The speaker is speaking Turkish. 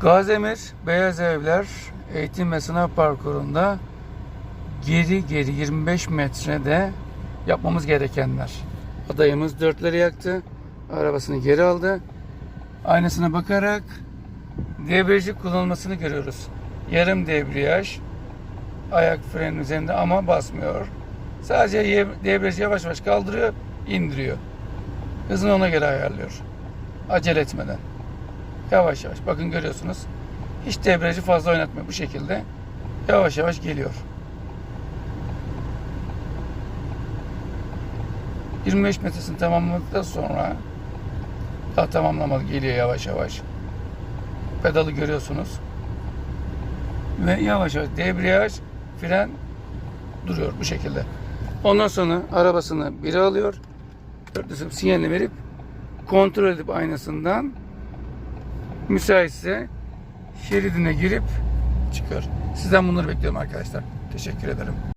Gazemir Beyaz Evler eğitim ve sınav parkurunda geri geri 25 metrede yapmamız gerekenler. Adayımız dörtleri yaktı. Arabasını geri aldı. Aynasına bakarak debriyajı kullanılmasını görüyoruz. Yarım debriyaj ayak frenin üzerinde ama basmıyor. Sadece debriyajı yavaş yavaş kaldırıyor, indiriyor. Hızını ona göre ayarlıyor. Acele etmeden. Yavaş yavaş. Bakın görüyorsunuz. Hiç debriyajı fazla oynatmıyor bu şekilde. Yavaş yavaş geliyor. 25 metresini tamamladıktan sonra daha tamamlamadı geliyor yavaş yavaş. Pedalı görüyorsunuz. Ve yavaş yavaş debriyaj, fren duruyor bu şekilde. Ondan sonra arabasını biri alıyor. Dörtlüsü sinyalini verip kontrol edip aynasından müsaitse şeridine girip çıkıyor. Sizden bunları bekliyorum arkadaşlar. Teşekkür ederim.